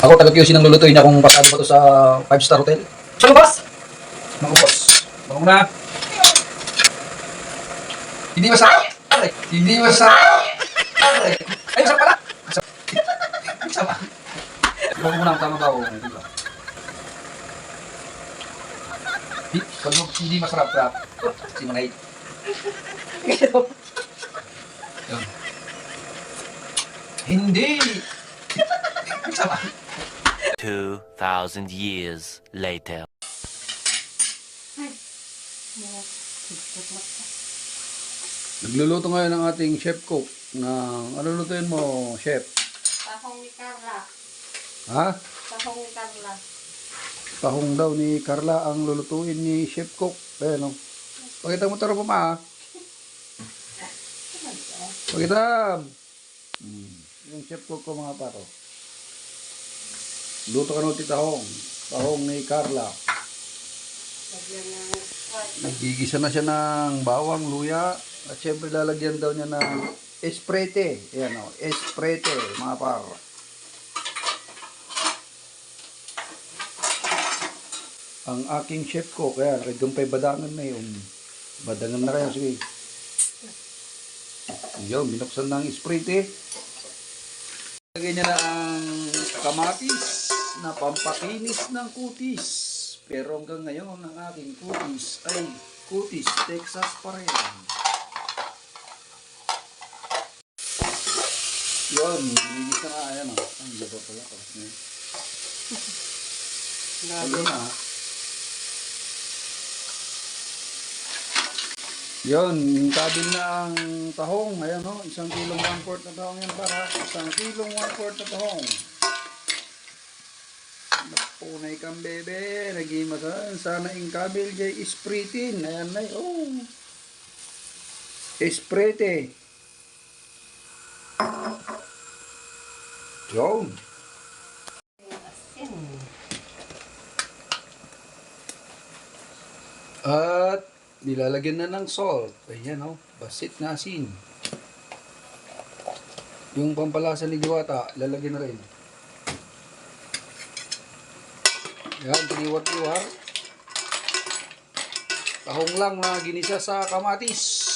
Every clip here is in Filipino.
Ako, taga-QC ng lulutuin niya kung pasado ba to sa 5-star hotel. Ano, boss? Mga boss, bangon na. Hindi masarap. Aray. Hindi masarap. Aray. Ay, masarap pala. Masarap. Masarap. Bangon mo na ang tama ba o hindi ba? Pag hindi masarap, rap. Si Manay. Yun. Hindi. Masarap. 2,000 years later. Nagluluto ngayon ang ating chef cook ng ano lutuin mo, chef? Tahong ni Carla. Ha? Tahong ni Carla. Tahong daw ni Carla ang lulutuin ni chef cook. Ayan o. Pakita mo taro pa ma. Pakita. Hmm. Yung chef cook ko mga paro. Luto ka ng tahong. Tahong ni Carla. Nagigisa na siya ng bawang, luya. At syempre lalagyan daw niya ng esprete. Ayan o, esprete mga par. Ang aking chef ko, kaya kay Gumpay Badangan na yun. Badangan na kayo, sige. Yun, binuksan na ang esprete. Lagyan niya na ang kamatis na pampakinis ng kutis. Pero hanggang ngayon, ang aking kutis ay kutis Texas pa rin. Yun, linis na nga. Ayan o. Ang laba pala. Tapos na yun. Na. Yun, tabil na ang tahong. Ayan o, isang kilong one fourth na tahong yan para. Isang kilong one fourth na tahong. Napunay kang bebe. Nagimasan. Sana yung kabil jay ispritin. Ayan na oh. Yun. Asin. At nilalagyan na ng salt. Ayan oh, basit na asin. Yung pampalasa ni Diwata, lalagyan na rin. Yan, tiniwat-iwar. Tahong lang na ginisa sa kamatis.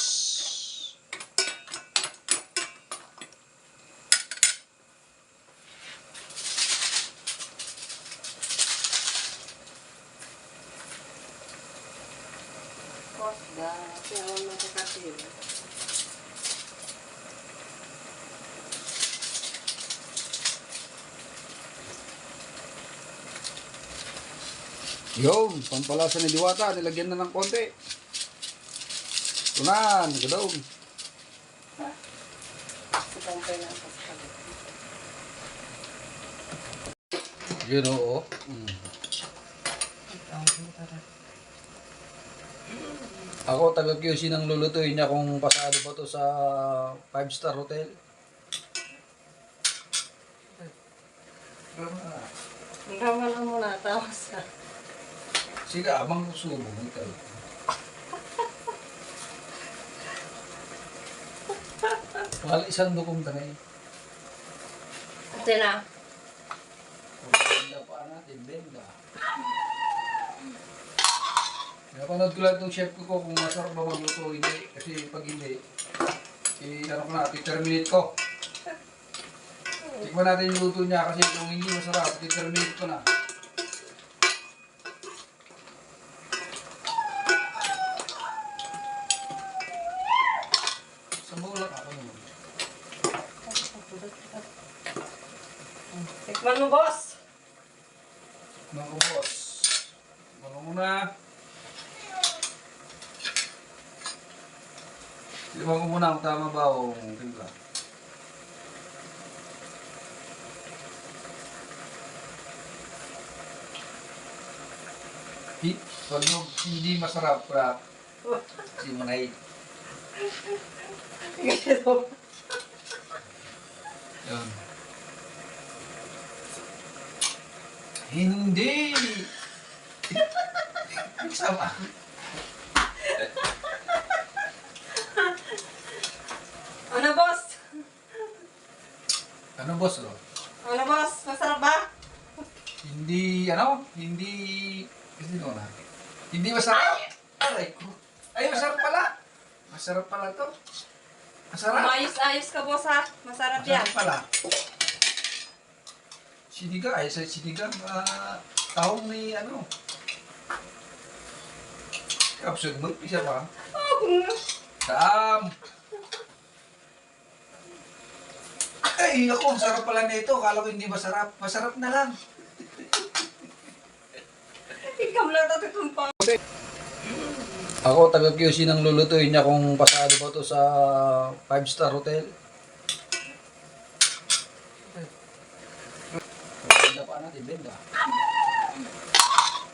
Kosda. Kaya ako nakakasin. Yun, pampalasa ni Diwata, nilagyan na ng konti. Tunan, gadaw. Sigang pa lang kosda. Yun oo. Mm. Ako taga QC ng lulutuin niya kung pasado ba to sa 5 star hotel. Hanggang lang muna. Tapos na. Sige, abang subo mo ikaw. Wala isang dukom tanay. Ito na. Benda pa natin, benda. Napanood ko lang itong chef ko ko kung masarap ba magluto hindi. Kasi pag hindi, eh, ano ko na, terminate ko. Tikman natin yung luto niya kasi kung hindi masarap, terminate ko na. Mulak ako naman. Tikman mo, boss. Mga boss. Mga Tingnan ko muna kung tama ba o timpla. Pag hindi masarap, rap, si Manay. Ganito. Yun. Hindi! Sama. Ano, boss? Oh? Ano boss? Masarap ba? Hindi, ano? Hindi... Hindi ko na. Hindi masarap. Aray ko. Ay, masarap pala. Masarap pala to. Masarap. Umayos-ayos ka boss ha. Masarap yan. Masarap pala. Sinigang, ay sa sinigang, ah, tahong ni ano. Kapsug mo, isa pa. Taam. Ay, ako, sarap pala nito. Akala ko hindi masarap. Masarap na lang. Ikaw lang natutumpa. Ako, taga QC ng lulutuin niya kung pasado ba to sa 5-star hotel. Benda pa natin, benda.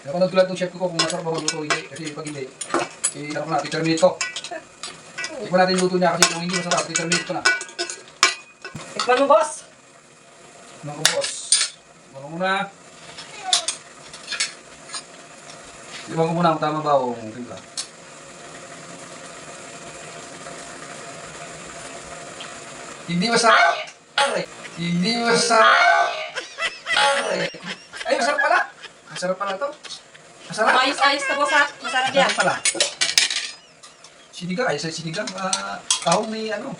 Kaya kung nagtulad ng chef ko kung masarap ba magluto, hindi. Kasi pag hindi, eh, ano ko na, determinate ko. Hindi natin luto niya kasi kung hindi masarap, determinate ko na. Tikman mo boss. Ano ko, boss? Ano muna? Iwan ko muna kung tama ba o kung timpla. Hindi masarap! Aray! Hindi masarap! Aray! Ay, masarap pala! Masarap pala to. Masarap! Umayos-ayos ka boss ha. Masarap yan. Masarap pala. Sinigang, ay sa sinigang, ah, tahong ni ano.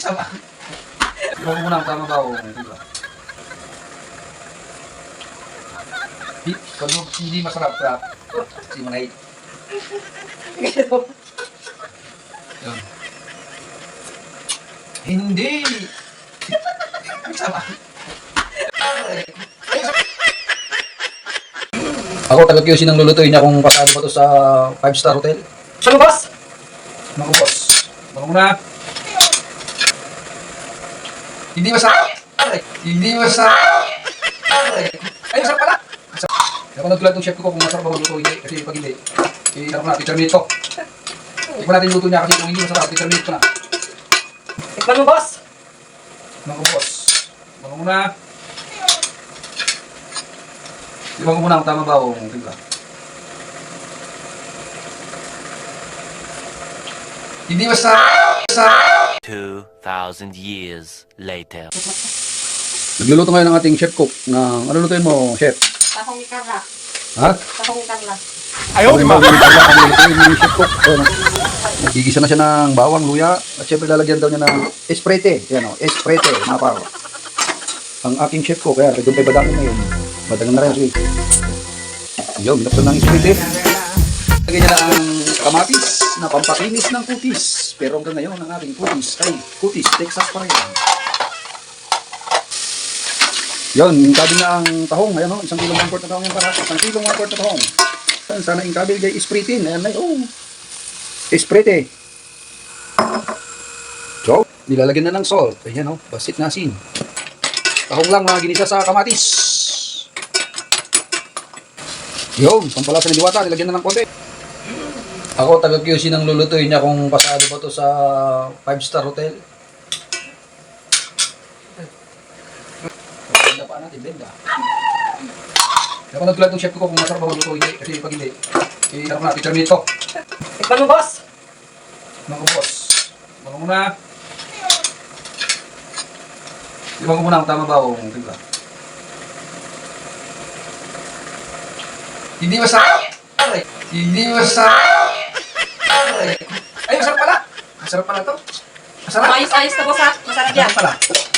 Sama. Iwan ko muna kung tama ba o timpla. Di, kung hindi masarap ka, hindi mo na-hate. Yun. Hindi! Sama. Ako, taga QC ng lulutuin niya kung pasado ba to sa 5-star hotel. Boss? Ano ko, boss? Ano muna? Hindi masarap! Aray! Hindi masarap! Aray! Ay, masarap pala! Kung nagtulad ng chef ko kung masarap ba magluto, hindi. Kasi pag hindi, eh, ano na, determinate ko. Ko natin luto niya kasi kung hindi masarap, determinate ko na. Tikman mo boss. Ano ko, boss? Ano muna? Iwan ko muna kung tama ba o timpla. Hindi masarap! Masarap! 2,000 years later. Nagluluto ngayon ng ating chef cook ng ano lutuin mo, chef? Tahong ikarla. Ha? Tahong ikarla. Ayaw ma. Ang lutuin ni chef cook. So, Nagigisa na siya ng bawang, luya, at syempre lalagyan daw niya ng esprete. Yan o, esprete, mga paro. Ang aking chef cook, kaya doon kay Badangin ngayon. Badangin na rin, sige. Yun, ng esprete. Lagyan niya na ang kamatis na pampakinis ng kutis. Pero hanggang ngayon, ang ating kutis ay kutis Texas pa rin. Yun, inkabil na ang tahong. Ayan o, isang kilong one na tahong yan para. Isang kilong one na tahong. Sana inkabil kay ispritin. Ayan na, oh. Esprite. So, nilalagyan na ng salt. Ayan o, basit na asin. Tahong lang na ginisa sa kamatis. Yun, pampalasa ng diwata, nilagyan na ng konti. Ako, taga QC ng lulutuin niya kung pasado ba to sa 5-star hotel. Benda pa natin, benda. Kaya kung nagtulad ng chef ko kung masarap ba magluto, hindi. Kasi pag hindi, eh, ano ko na, determinate ko. Tikman mo boss. Ano ko, boss? Ano muna? Iwan ko muna kung tama ba o kung timpla. Hindi masarap! Aray! Hindi masarap! Masarap pala! To. Masarap! Umayos-ayos ka boss ha. Masarap yan. Masarap pala.